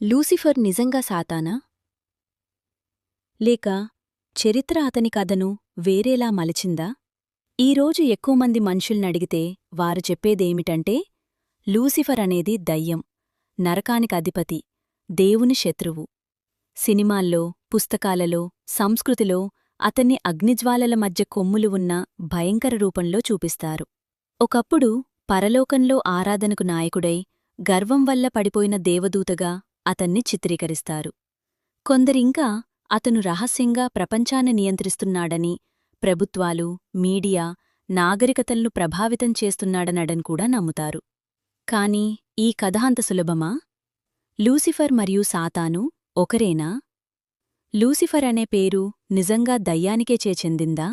Lucifer నిజంగా సాతానా? లేక చరిత్ర అతని కథను వేరేలా మలిచిందా? ఈరోజు ఎక్కువ మంది మనుషుల్నడిగితే వారు చెప్పేదేమిటంటే లూసిఫర్ అనేది దయ్యం నరకానికి అధిపతి దేవుని శత్రువు. సినిమాల్లో పుస్తకాలలో సంస్కృతిలో అతన్ని అగ్నిజ్వాలల మధ్య కొమ్ములు ఉన్న భయంకర రూపంలో చూపిస్తారు. ఒకప్పుడు పరలోకంలో ఆరాధనకు నాయకుడై గర్వం వల్ల పడిపోయిన దేవదూతగా అతన్ని చిత్రీకరిస్తారు. కొందరింకా అతను రహస్యంగా ప్రపంచాన్ని నియంత్రిస్తున్నాడని ప్రభుత్వాలు మీడియా నాగరికతలను ప్రభావితం చేస్తున్నాడనడని కూడా నమ్ముతారు. కాని ఈ కథ అంత సులభమా? లూసిఫర్ మరియు సాతాను ఒకరేనా? లూసిఫర్ అనే పేరు నిజంగా దయ్యానికే చేచెందిందా?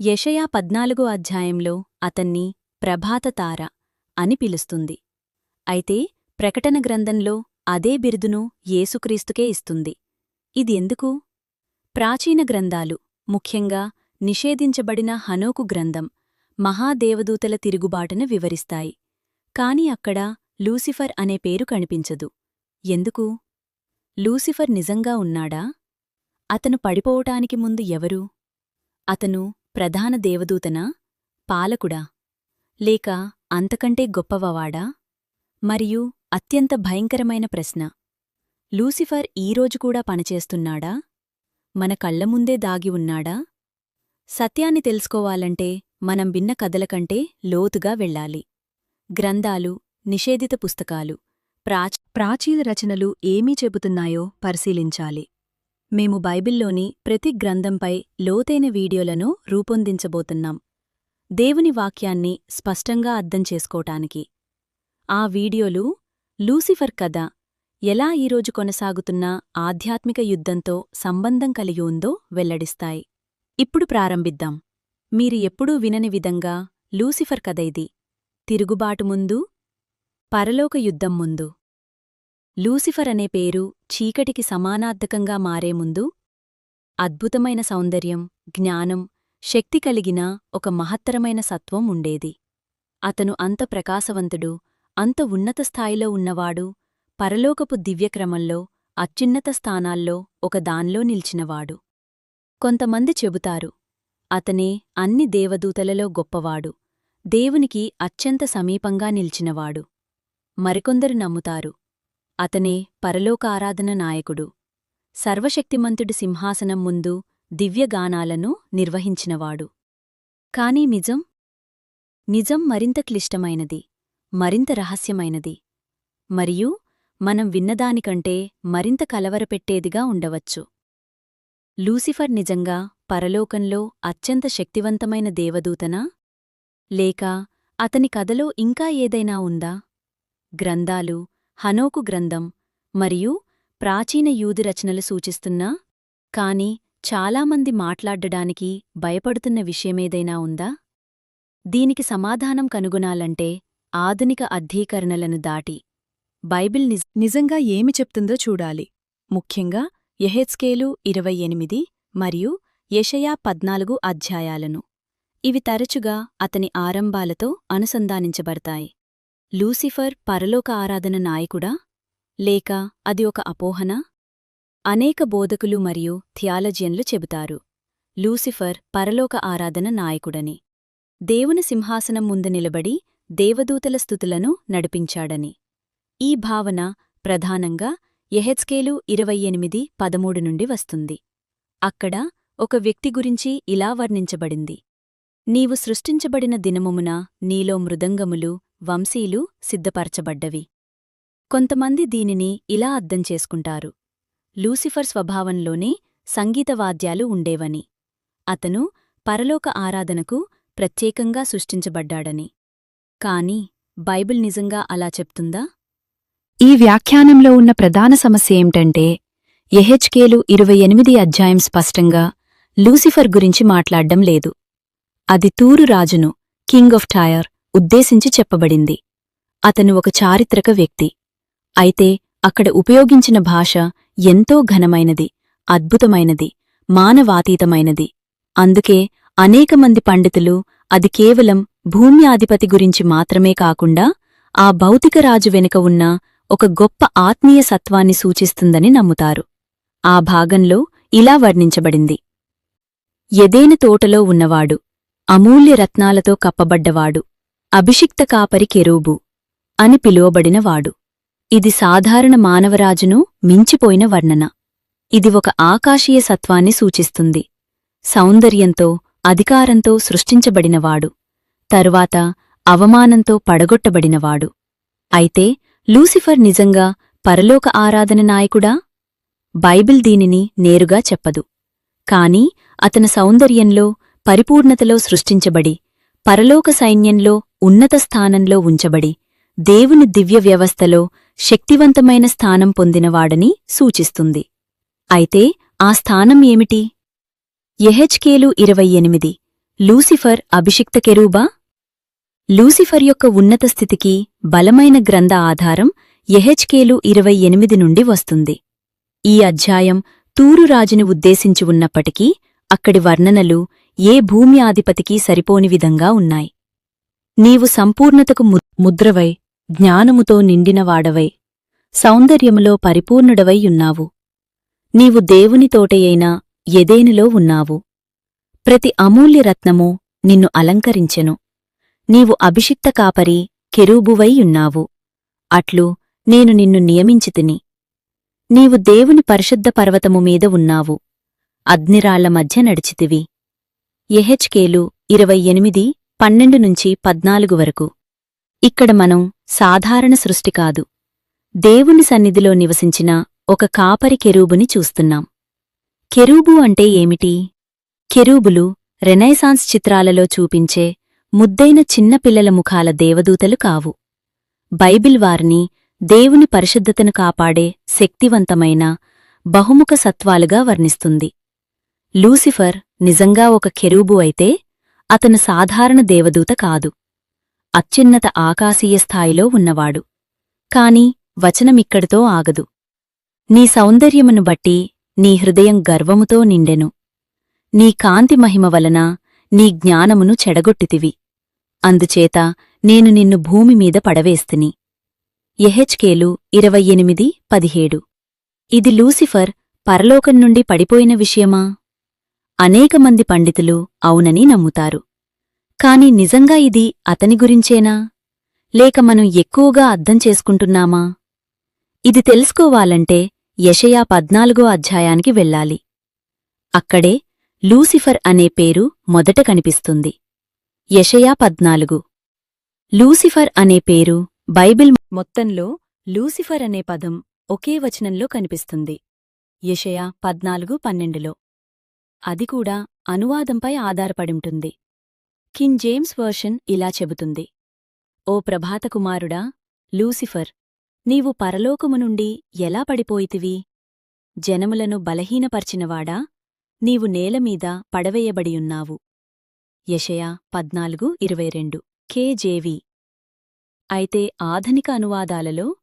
యషయా పద్నాలుగో అధ్యాయంలో అతన్ని ప్రభాతతార అని పిలుస్తుంది. అయితే ప్రకటన గ్రంథంలో అదే బిరుదును యేసుక్రీస్తుకే ఇస్తుంది. ఇది ఎందుకు ప్రాచీన గ్రంథాలు ముఖ్యంగా నిషేధించబడిన హనోకు గ్రంథం మహాదేవదూతల తిరుగుబాటును వివరిస్తాయి. కాని అక్కడ లూసిఫర్ అనే పేరు కనిపించదు. ఎందుకు? లూసిఫర్ నిజంగా ఉన్నాడా? అతను పడిపోవటానికి ముందు ఎవరు? అతను ప్రధాన దేవదూతనా? పాలకుడా? లేక అంతకంటే గొప్పవవాడా మరియు అత్యంత భయంకరమైన ప్రశ్న. లూసిఫర్ ఈరోజు కూడా పనిచేస్తున్నాడా? మన కళ్ళ ముందే దాగి ఉన్నాడా? సత్యాన్ని తెలుసుకోవాలంటే మనం విన్న కథల కంటే లోతుగా వెళ్ళాలి. గ్రంథాలు నిషేధిత పుస్తకాలు ప్రాచీన రచనలు ఏమీ చెబుతున్నాయో పరిశీలించాలి. మేము బైబిల్లోని ప్రతి గ్రంథంపై లోతైన వీడియోలను రూపొందించబోతున్నాం. దేవుని వాక్యాన్ని స్పష్టంగా అర్థం చేసుకోటానికి. ఆ వీడియోలు లూసిఫర్ కథ ఎలా ఈరోజు కొనసాగుతున్న ఆధ్యాత్మిక యుద్ధంతో సంబంధం కలిగి ఉందో వెల్లడిస్తాయి. ఇప్పుడు ప్రారంభిద్దాం. మీరు ఎప్పుడూ వినని విధంగా లూసిఫర్ కథ ఇది. తిరుగుబాటు ముందు పరలోక యుద్ధం ముందు. లూసిఫర్ అనే పేరు చీకటికి సమానార్థకంగా మారే ముందు అద్భుతమైన సౌందర్యం జ్ఞానం శక్తి కలిగిన ఒక మహత్తరమైన సత్వం ఉండేది. అతను అంత ప్రకాశవంతుడు అంత ఉన్నత స్థాయిలో ఉన్నవాడు పరలోకపు దివ్యక్రమంలో అత్యున్నత స్థానాల్లో ఒకదాన్లో నిలిచినవాడు నిల్చినవాడు. కొంతమంది చెబుతారు అతనే అన్ని దేవదూతలలో గొప్పవాడు దేవునికి అత్యంత సమీపంగా నిల్చినవాడు. మరికొందరు నమ్ముతారు అతనే పరలోక ఆరాధన నాయకుడు. సర్వశక్తిమంతుడి సింహాసనం ముందు దివ్యగానాలను నిర్వహించినవాడు. కాని నిజం? నిజం మరింత క్లిష్టమైనది. మరింత రహస్యమైనది. మరియు మనం విన్నదానికంటే మరింత కలవరపెట్టేదిగా ఉండవచ్చు. లూసిఫర్ నిజంగా పరలోకంలో అత్యంత శక్తివంతమైన దేవదూతనా? లేక అతని కథలో ఇంకా ఏదైనా ఉందా? గ్రంథాలు హనోకు గ్రంథం మరియు ప్రాచీన యూది రచనలు సూచిస్తున్నా? కాని చాలామంది మాట్లాడడానికి భయపడుతున్న విషయమేదైనా ఉందా? దీనికి సమాధానం కనుగొనాలంటే ఆధునిక అధ్యీకరణలను దాటి బైబిల్ నిజ్ నిజంగా ఏమి చెప్తుందో చూడాలి. ముఖ్యంగా యెహెజ్కేలు ఇరవై ఎనిమిది మరియు యషయా పద్నాలుగు అధ్యాయాలను. ఇవి తరచుగా అతని ఆరంభాలతో అనుసంధానించబడతాయి. లూసిఫర్ పరలోక ఆరాధన నాయకుడా? లేక అది ఒక అపోహన? అనేక బోధకులు మరియు థియాలజియన్లు చెబుతారు. లూసిఫర్ పరలోక ఆరాధన నాయకుడని. దేవుని సింహాసనం ముందు నిలబడి దేవదూతల స్థుతులను నడిపించాడని. ఈ భావన ప్రధానంగా ఎహెచ్కేలు ఇరవై ఎనిమిది పదమూడు నుండి వస్తుంది. అక్కడ ఒక వ్యక్తి గురించి ఇలా వర్ణించబడింది. నీవు సృష్టించబడిన దినముమున నీలో మృదంగములు వంశీలు సిద్ధపరచబడ్డవి. కొంతమంది దీనిని ఇలా అర్థం చేసుకుంటారు. లూసిఫర్ స్వభావంలోనే సంగీతవాద్యాలు ఉండేవని. అతను పరలోక ఆరాధనకు ప్రత్యేకంగా సృష్టించబడ్డాడని. కాని బైబిల్ నిజంగా అలా చెప్తుందా? ఈ వ్యాఖ్యానంలో ఉన్న ప్రధాన సమస్య ఏమిటంటే ఎహెచ్కేలు ఇరవై ఎనిమిది అధ్యాయం స్పష్టంగా లూసిఫర్ గురించి మాట్లాడ్డం లేదు. అది తూరు రాజును కింగ్ ఆఫ్ టైర్ ఉద్దేశించి చెప్పబడింది. అతను ఒక చారిత్రక వ్యక్తి. అయితే అక్కడ ఉపయోగించిన భాష ఎంతో ఘనమైనది అద్భుతమైనది మానవాతీతమైనది. అందుకే అనేకమంది పండితులు అది కేవలం భూమ్యాధిపతి గురించి మాత్రమే కాకుండా ఆ భౌతిక రాజు వెనుక ఉన్న ఒక గొప్ప ఆత్మీయ సత్వాన్ని సూచిస్తుందని నమ్ముతారు. ఆ భాగంలో ఇలా వర్ణించబడింది. ఎదేన తోటలో ఉన్నవాడు అమూల్య రత్నాలతో కప్పబడ్డవాడు అభిషిక్త కాపరి కెరూబు అని పిలువబడినవాడు. ఇది సాధారణ మానవరాజును మించిపోయిన వర్ణన. ఇది ఒక ఆకాశీయ సత్వాన్ని సూచిస్తుంది. సౌందర్యంతో అధికారంతో సృష్టించబడినవాడు. తరువాత అవమానంతో పడగొట్టబడినవాడు. అయితే లూసిఫర్ నిజంగా పరలోక ఆరాధన నాయకుడా? బైబిల్ దీనిని నేరుగా చెప్పదు. కాని అతని సౌందర్యంలో పరిపూర్ణతలో సృష్టించబడి పరలోక సైన్యంలో ఉన్నత స్థానంలో ఉంచబడి దేవుని దివ్య వ్యవస్థలో శక్తివంతమైన స్థానం పొందినవాడని సూచిస్తుంది. అయితే ఆ స్థానం ఏమిటి? ఎహెచ్కేలు ఇరవై ఎనిమిది. లూసిఫర్ అభిషిక్త కెరూబా? లూసిఫర్ యొక్క ఉన్నత స్థితికి బలమైన గ్రంథ ఆధారం ఎహెచ్కేలు ఇరవై ఎనిమిది నుండి వస్తుంది. ఈ అధ్యాయం తూరు రాజుని ఉద్దేశించి ఉన్నప్పటికీ అక్కడి వర్ణనలు ఏ భూమి ఆధిపతికి సరిపోని విధంగా ఉన్నాయి. నీవు సంపూర్ణతకు ముద్రవై జ్ఞానముతో నిండినవాడవై సౌందర్యములో పరిపూర్ణుడవై ఉన్నావు. నీవు దేవునితోటయైన ఎదేనిలో ఉన్నావు. ప్రతి అమూల్యరత్నము నిన్ను అలంకరించెను. నీవు అభిషిక్త కాపరి కెరూబువైయున్నావు. అట్లు నేను నిన్ను నియమించితిని నీవు దేవుని పరిశుద్ధ పర్వతము మీద ఉన్నావు. అగ్నిరాళ్ళ మధ్య నడిచితివి. ఎహెచ్కేలు ఇరవై ఎనిమిది పన్నెండు నుంచి పద్నాలుగు వరకు. ఇక్కడ మనం సాధారణ సృష్టి కాదు. దేవుని సన్నిధిలో నివసించిన ఒక కాపరి కెరూబుని చూస్తున్నాం. కెరూబు అంటే ఏమిటి? కెరూబులు రెనైసాన్స్ చిత్రాలలో చూపించే ముద్దైన చిన్నపిల్లల ముఖాల దేవదూతలు కావు. బైబిల్ వారిని దేవుని పరిశుద్ధతను కాపాడే శక్తివంతమైన బహుముఖ సత్వాలుగా వర్ణిస్తుంది. లూసిఫర్ నిజంగా ఒక కెరూబు అయితే అతను సాధారణ దేవదూత కాదు. అత్యున్నత ఆకాశీయ స్థాయిలో ఉన్నవాడు. కాని వచనమిక్కడితో ఆగదు. నీ సౌందర్యమును బట్టి నీ హృదయం గర్వముతో నిండెను. నీ కాంతి మహిమ వలన నీ జ్ఞానమును చెడగొట్టితివి. అందుచేత నేను నిన్ను భూమి మీద పడవేస్తిని. ఎహెచ్కేలు ఇరవై ఎనిమిది పదిహేడు. ఇది లూసిఫర్ పరలోకం నుండి పడిపోయిన విషయమా? అనేకమంది పండితులు అవునని నమ్ముతారు. కాని నిజంగా ఇది అతని గురించేనా? లేక మనం ఎక్కువగా అర్థం చేసుకుంటున్నామా? ఇది తెలుసుకోవాలంటే యషయా పద్నాలుగో అధ్యాయానికి వెళ్ళాలి. అక్కడే లూసిఫర్ అనే పేరు మొదట కనిపిస్తుంది. యషయా పద్నాలుగు. లూసిఫర్ అనే పేరు బైబిల్ మొత్తంలో లూసిఫర్ అనే పదం ఒకే వచనంలో కనిపిస్తుంది. యషయా పద్నాలుగు పన్నెండులో. అది కూడా అనువాదంపై ఆధారపడింటుంది కింగ్ జేమ్స్ వర్షన్ ఇలా చెబుతుంది. ఓ ప్రభాతకుమారుడా లూసిఫర్ నీవు పరలోకము నుండి ఎలా పడిపోయితివి? జనములను బలహీనపర్చినవాడా? నీవు నేలమీద పడవేయబడియున్నావు. యషయా పద్నాలుగు ఇరవై రెండు. కేజేవి. అయితే ఆధునిక అనువాదాలలో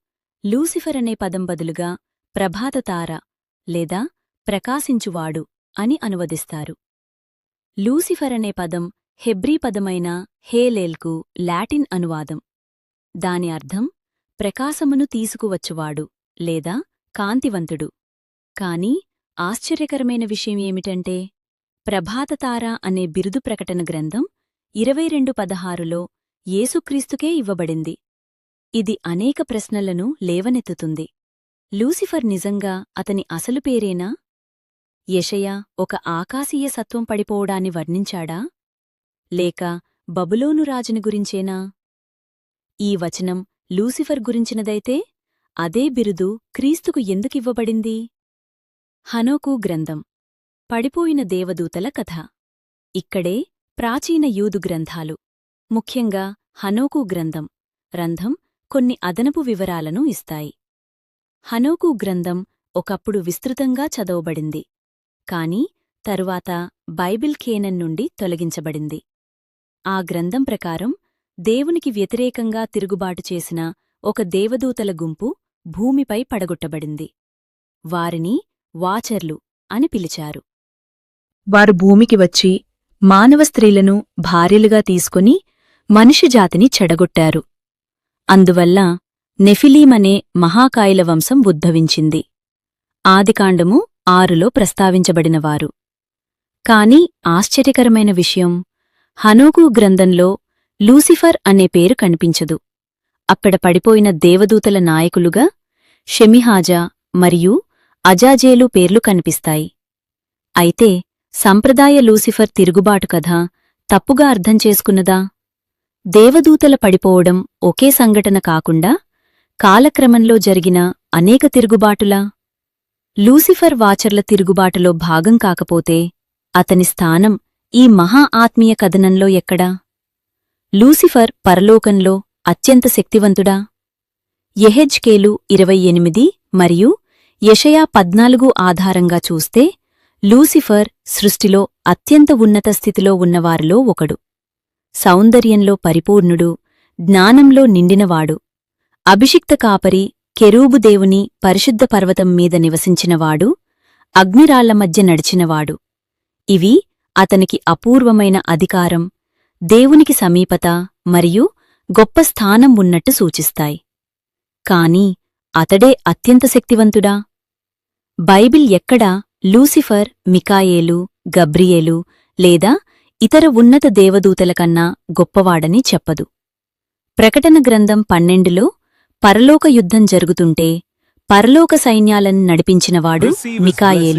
లూసిఫర్ అనే పదం బదులుగా ప్రభాతతార లేదా ప్రకాశించువాడు అని అనువదిస్తారు. లూసిఫర్ అనే పదం హెబ్రీ పదమైన హేలేల్కు లాటిన్ అనువాదం. దాని అర్థం ప్రకాశమును తీసుకువచ్చువాడు లేదా కాంతివంతుడు. కాని ఆశ్చర్యకరమైన విషయం ఏమిటంటే ప్రభాతతార అనే బిరుదు ప్రకటన గ్రంథం ఇరవై రెండు పదహారులో యేసుక్రీస్తుకే ఇవ్వబడింది. ఇది అనేక ప్రశ్నలను లేవనెత్తుతుంది. లూసిఫర్ నిజంగా అతని అసలు పేరేనా? యెషయా ఒక ఆకాశీయ సత్వం పడిపోవడాన్ని వర్ణించాడా? లేక బబులోను రాజుని గురించేనా? ఈ వచనం లూసిఫర్ గురించినదైతే అదే బిరుదు క్రీస్తుకు ఎందుకివ్వబడింది హనోకు గ్రంథం. పడిపోయిన దేవదూతల కథ. ఇక్కడే ప్రాచీన యూదు గ్రంథాలు. ముఖ్యంగా హనోకు గ్రంథం. రంధం కొన్ని అదనపు వివరాలను ఇస్తాయి. హనోకు గ్రంథం ఒకప్పుడు విస్తృతంగా చదవబడింది. కాని తరువాత బైబిల్ కేనన్ నుండి తొలగించబడింది. ఆ గ్రంథం ప్రకారం దేవునికి వ్యతిరేకంగా తిరుగుబాటు చేసిన ఒక దేవదూతల గుంపు భూమిపై పడగొట్టబడింది. వారిని వాచర్లు అని పిలిచారు. వారు భూమికి వచ్చి మానవ స్త్రీలను భార్యలుగా తీసుకుని మనిషిజాతిని చెడగొట్టారు. అందువల్ల నెఫిలీమనే మహాకాయల వంశం ఉద్భవించింది. ఆదికాండము ఆరులో ప్రస్తావించబడినవారు. కాని ఆశ్చర్యకరమైన విషయం హనోకు గ్రంథంలో లూసిఫర్ అనే పేరు కనిపించదు. అక్కడ పడిపోయిన దేవదూతల నాయకులుగా షెమిహాజా మరియు అజాజేలు పేర్లు కనిపిస్తాయి. అయితే సంప్రదాయ లూసిఫర్ తిరుగుబాటు కథ తప్పుగా అర్థం చేసుకున్నదా? దేవదూతల పడిపోవడం ఒకే సంఘటన కాకుండా కాలక్రమంలో జరిగిన అనేక తిరుగుబాటులా? లూసిఫర్ వాచర్ల తిరుగుబాటులో భాగం కాకపోతే అతని స్థానం ఈ మహా ఆత్మీయ కథనంలో ఎక్కడా? లూసిఫర్ పరలోకంలో అత్యంత శక్తివంతుడా? ఎహెజ్కేలు ఇరవై ఎనిమిది మరియు యషయా పద్నాలుగు ఆధారంగా చూస్తే లూసిఫర్ సృష్టిలో అత్యంత ఉన్నత స్థితిలో ఉన్నవారిలో ఒకడు. సౌందర్యంలో పరిపూర్ణుడు జ్ఞానంలో నిండినవాడు. అభిషిక్త కాపరి కెరూబు దేవుని పరిశుద్ధ పర్వతం మీద నివసించినవాడు అగ్నిరాళ్ళ మధ్య నడిచినవాడు. ఇవి అతనికి అపూర్వమైన అధికారం దేవునికి సమీపత మరియు గొప్ప స్థానం ఉన్నట్టు సూచిస్తాయి. కాని అతడే అత్యంత శక్తివంతుడా? బైబిల్ ఎక్కడా లూసిఫర్ మికాయేలు గబ్రియేలు లేదా ఇతర ఉన్నత దేవదూతల కన్నా గొప్పవాడని చెప్పదు. ప్రకటన గ్రంథం పన్నెండులో పరలోక యుద్ధం జరుగుతుంటే పరలోక సైన్యాలను నడిపించినవాడు మికాయేలు.